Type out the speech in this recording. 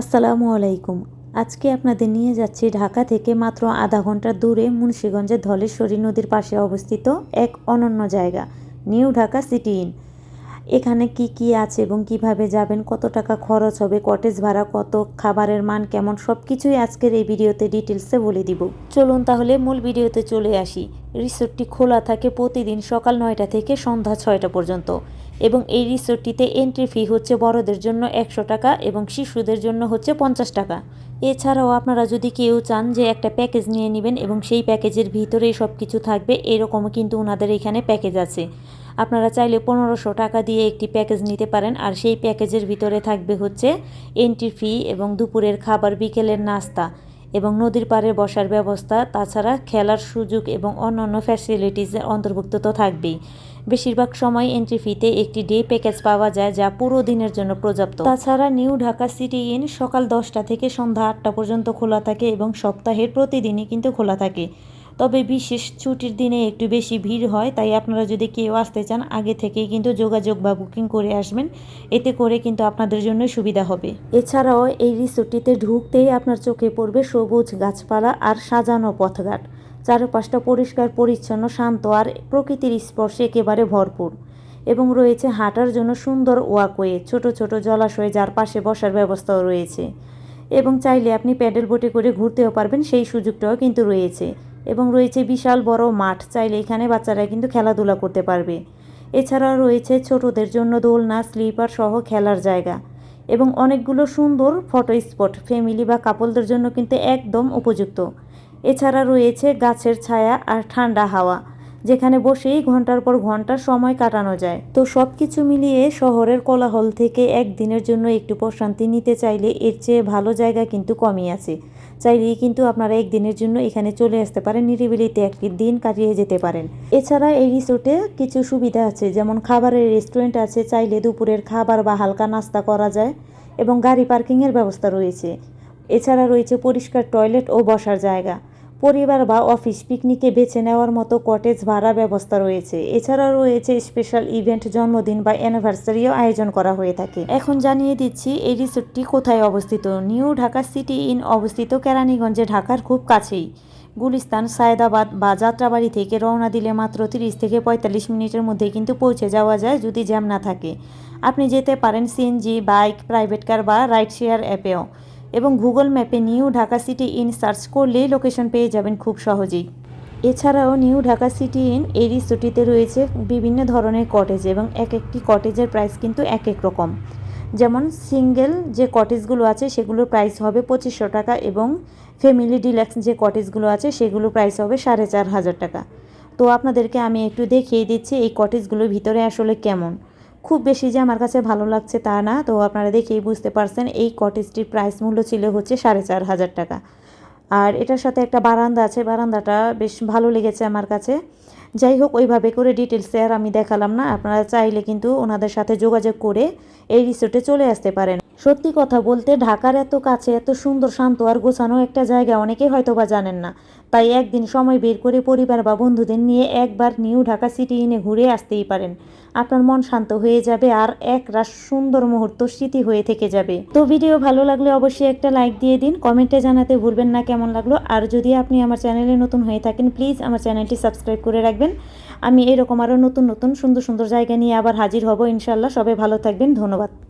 আসসালামু আলাইকুম। আজকে আপনাদের নিয়ে যাচ্ছি ঢাকা থেকে মাত্র আধা ঘণ্টা দূরে মুন্সীগঞ্জের ধলেশ্বরী নদীর পাশে অবস্থিত এক অনন্য জায়গা, নিউ ঢাকা সিটি ইন। এখানে কি কি আছে এবং কীভাবে যাবেন, কত টাকা খরচ হবে, কটেজ ভাড়া কত, খাবারের মান কেমন সব কিছুই আজকের এই ভিডিওতে ডিটেলসে বলে দিব। চলুন তাহলে মূল ভিডিওতে চলে আসি। রিসোর্টটি খোলা থাকে প্রতিদিন সকাল নয়টা থেকে সন্ধ্যা ছয়টা পর্যন্ত। এবং এই রিসোর্টটিতে এন্ট্রি ফি হচ্ছে বড়দের জন্য একশো টাকা এবং শিশুদের জন্য হচ্ছে পঞ্চাশ টাকা। এছাড়াও আপনারা যদি কেউ চান যে একটা প্যাকেজ নিয়ে নেবেন এবং সেই প্যাকেজের ভিতরেই সব কিছু থাকবে, এরকমও কিন্তু ওনাদের এখানে প্যাকেজ আছে। আপনারা চাইলে পনেরোশো টাকা দিয়ে একটি প্যাকেজ নিতে পারেন আর সেই প্যাকেজের ভিতরে থাকবে হচ্ছে এন্ট্রি ফি এবং দুপুরের খাবার, বিকেলের নাস্তা। এবং নদীর পাড়ে বসার ব্যবস্থা, তাছাড়া খেলার সুযোগ এবং অন্যান্য ফ্যাসিলিটিসের অন্তর্ভুক্ত তো থাকবেই। বেশিরভাগ সময় এন্ট্রি ফিতে একটি ডে প্যাকেজ পাওয়া যায় যা পুরো দিনের জন্য পর্যাপ্ত। তাছাড়া নিউ ঢাকা সিটি ইন সকাল দশটা থেকে সন্ধ্যা আটটা পর্যন্ত খোলা থাকে এবং সপ্তাহের প্রতিদিনই কিন্তু খোলা থাকে। তবে বিশেষ ছুটির দিনে একটু বেশি ভিড় হয়, তাই আপনারা যদি কেউ আসতে চান, আগে থেকেই কিন্তু যোগাযোগ বা বুকিং করে আসবেন। এতে করে কিন্তু আপনাদের জন্য সুবিধা হবে। এছাড়াও এই রিসোর্টটিতে ঢুকতেই আপনার চোখে পড়বে সবুজ গাছপালা আর সাজানো পথঘাট। চারপাশটা পরিষ্কার, পরিচ্ছন্ন, শান্ত আর প্রকৃতির স্পর্শে একেবারে ভরপুর। এবং রয়েছে হাঁটার জন্য সুন্দর ওয়াকওয়ে, ছোট ছোট জলাশয়ে যার পাশে বসার ব্যবস্থাও রয়েছে। এবং চাইলে আপনি প্যাডেল বোটে করে ঘুরতেও পারবেন, সেই সুযোগটাও কিন্তু রয়েছে। এবং রয়েছে বিশাল বড় মাঠ। চাইলে এখানে বাচ্চারা কিন্তু খেলাধুলা করতে পারবে। এছাড়াও রয়েছে ছোটদের জন্য দোলনা, স্লিপার সহ খেলার জায়গা এবং অনেকগুলো সুন্দর ফটো স্পট। ফ্যামিলি বা কাপলদের জন্য কিন্তু একদম উপযুক্ত। এছাড়া রয়েছে গাছের ছায়া আর ঠান্ডা হাওয়া। যেখানে বসেই ঘণ্টার পর ঘণ্টা সময় কাটানো যায়। তো সব কিছু মিলিয়ে শহরের কোলাহল থেকে একদিনের জন্য একটু প্রশান্তি নিতে চাইলে এর চেয়ে ভালো জায়গা কিন্তু কমই আছে। চাইলেই কিন্তু আপনারা একদিনের জন্য এখানে চলে আসতে পারেন, নিরিবিলিতে একটি দিন কাটিয়ে যেতে পারেন। এছাড়া এই রিসোর্টে কিছু সুবিধা আছে, যেমন খাবারের রেস্টুরেন্ট আছে, চাইলে দুপুরের খাবার বা হালকা নাস্তা করা যায় এবং গাড়ি পার্কিংয়ের ব্যবস্থা রয়েছে। এছাড়া রয়েছে পরিষ্কার টয়লেট ও বসার জায়গা। পরিবার বা অফিস পিকনিকে বেছে নেওয়ার মতো কটেজ ভাড়া ব্যবস্থা রয়েছে। এছাড়াও রয়েছে স্পেশাল ইভেন্ট, জন্মদিন বা অ্যানিভার্সারিও আয়োজন করা হয়ে থাকে। এখন জানিয়ে দিচ্ছি, এই রিসোর্টটি কোথায় অবস্থিত? নিউ ঢাকা সিটি ইন অবস্থিত কেরানীগঞ্জে, ঢাকার খুব কাছেই। গুলিস্তান, সায়দাবাদ বা যাত্রাবাড়ি থেকে রওনা দিলে মাত্র তিরিশ থেকে পঁয়তাল্লিশ মিনিটের মধ্যে কিন্তু পৌঁছে যাওয়া যায় যদি জ্যাম না থাকে। আপনি যেতে পারেন সিএনজি, বাইক, প্রাইভেট কার বা রাইড শেয়ার অ্যাপেও। এবং গুগল ম্যাপে new Dhaka city inn search করলেই লোকেশন পেয়ে যাবেন খুব সহজেই। এছাড়াও নিউ ঢাকা সিটি ইন এই রিসোর্টিতে রয়েছে বিভিন্ন ধরনের কটেজ এবং এক একটি কটেজের প্রাইস কিন্তু এক এক রকম। যেমন সিঙ্গেল যে কটেজগুলো আছে সেগুলোর প্রাইস হবে পঁচিশশো টাকা এবং ফ্যামিলি ডিলাক্স যে কটেজগুলো আছে সেগুলোর প্রাইস হবে সাড়ে চার হাজার টাকা। তো আপনাদেরকে আমি একটু দেখিয়ে দিচ্ছি এই কটেজগুলোর ভিতরে আসলে কেমন। খুব বেশি যে আমার কাছে ভালো লাগছে তা না। তো আপনারা দেখেই বুঝতে পারছেন, এই কটেজটির প্রাইস মূল্য ছিল হচ্ছে সাড়ে চার হাজার টাকা। আর এটার সাথে একটা বারান্দা আছে, বারান্দাটা বেশ ভালো লেগেছে আমার কাছে। যাই হোক, ওইভাবে করে ডিটেলস আর আমি দেখালাম না। আপনারা চাইলে কিন্তু ওনাদের সাথে যোগাযোগ করে এই রিসোর্টে চলে আসতে পারেন। সত্যি কথা বলতে, ঢাকার এত কাছে এত সুন্দর, শান্ত আর গোছানো একটা জায়গা অনেকেই হয়তো বা জানেন না। তাই একদিন সময় বের করে পরিবার বা বন্ধুদের নিয়ে একবার নিউ ঢাকা সিটি ইনে ঘুরে আসতেই পারেন। আপনার মন শান্ত হয়ে যাবে আর এক রাস সুন্দর মুহূর্ত স্মৃতি হয়ে থেকে যাবে। তো ভিডিও ভালো লাগলে অবশ্যই একটা লাইক দিয়ে দিন, কমেন্টে জানাতে ভুলবেন না কেমন লাগল। আর যদি আপনি আমার চ্যানেলে নতুন হয়ে থাকেন, প্লিজ আমার চ্যানেলটি সাবস্ক্রাইব করে রাখবেন। আমি এরকম আরও নতুন নতুন, সুন্দর সুন্দর জায়গা নিয়ে আবার হাজির হব ইনশাল্লাহ সবাই ভালো থাকবেন, ধন্যবাদ।